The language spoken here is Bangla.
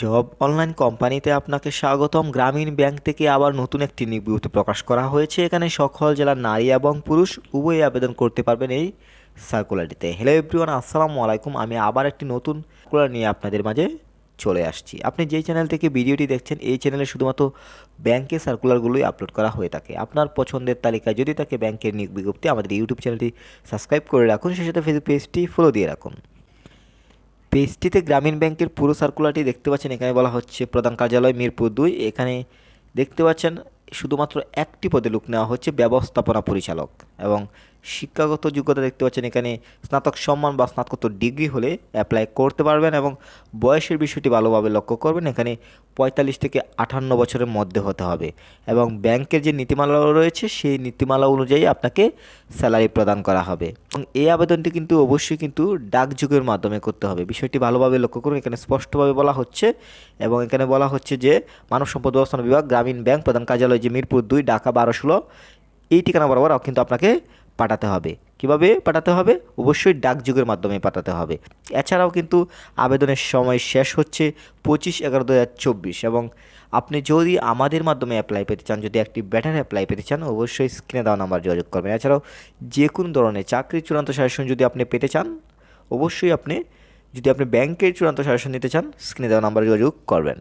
জব অনলাইন কোম্পানিতে আপনাকে স্বাগতম। গ্রামীণ ব্যাংক থেকে আবার নতুন একটি বিজ্ঞপ্তি প্রকাশ করা হয়েছে। এখানে সকল জেলার নারী এবং পুরুষ উভয়ই আবেদন করতে পারবেন এই সার্কুলারটিতে। হ্যালো এভরিওয়ান আসসালামু আলাইকুম। আমি আবার একটি নতুন সার্কুলার নিয়ে আপনাদের মাঝে চলে আসছি। আপনি যেই চ্যানেল থেকে ভিডিওটি দেখছেন, এই চ্যানেলে শুধুমাত্র ব্যাংকের সার্কুলারগুলোই আপলোড করা হয়ে থাকে। আপনার পছন্দের তালিকায় যদি থাকে ব্যাংকের নিয়োগ বিজ্ঞপ্তি আমাদের ইউটিউব চ্যানেলটি সাবস্ক্রাইব করে রাখুন। সেই সাথে ফেসবুক পেজটি ফলো দিয়ে রাখুন। পেজটিতে গ্রামীণ ব্যাংকের পুরো সার্কুলারটি দেখতে পাচ্ছেন। এখানে বলা হচ্ছে প্রধান কার্যালয় মিরপুর দুই। এখানে দেখতে পাচ্ছেন, শুধুমাত্র একটি পদে লোক নেওয়া হচ্ছে ব্যবস্থাপনা পরিচালক। এবং শিক্ষাগত যোগ্যতা দেখতে পাচ্ছেন এখানে স্নাতক সম্মান বা স্নাতকোত্তর ডিগ্রি হলে অ্যাপ্লাই করতে পারবেন এবং বয়সের বিষয়টি ভালোভাবে লক্ষ্য করবেন। এখানে পঁয়তাল্লিশ থেকে আটান্ন বছরের মধ্যে হতে হবে এবং ব্যাংকের যে নীতিমালা রয়েছে সেই নীতিমালা অনুযায়ী আপনাকে স্যালারি প্রদান করা হবে। এবং এই আবেদনটি কিন্তু অবশ্যই কিন্তু ডাকযুগের মাধ্যমে করতে হবে। বিষয়টি ভালোভাবে লক্ষ্য করুন। এখানে স্পষ্টভাবে বলা হচ্ছে এবং এখানে বলা হচ্ছে যে মানব সম্পদ ব্যবস্থাপনা বিভাগ গ্রামীণ ব্যাংক প্রধান কার্যালয় যে মিরপুর দুই, ঢাকা বারো, ষোলো এই ঠিকানা বরাবর কিন্তু আপনাকে পাঠাতে হবে। কীভাবে পাঠাতে হবে? অবশ্যই ডাকযুগের মাধ্যমে পাঠাতে হবে। এছাড়াও কিন্তু আবেদনের সময় শেষ হচ্ছে পঁচিশ এগারো দু এবং আপনি যদি আমাদের মাধ্যমে অ্যাপ্লাই পেতে চান, যদি একটি ব্যাটার অ্যাপ্লাই পেতে চান, অবশ্যই স্ক্রিনে দেওয়া নাম্বার যোগাযোগ করবেন। এছাড়াও যে কোনো ধরনের চাকরির চূড়ান্ত সাজেশন যদি আপনি পেতে চান, অবশ্যই আপনি যদি আপনি ব্যাংকের চূড়ান্ত সাজেশন নিতে চান স্ক্রিনে দেওয়া নাম্বারে যোগাযোগ করবেন।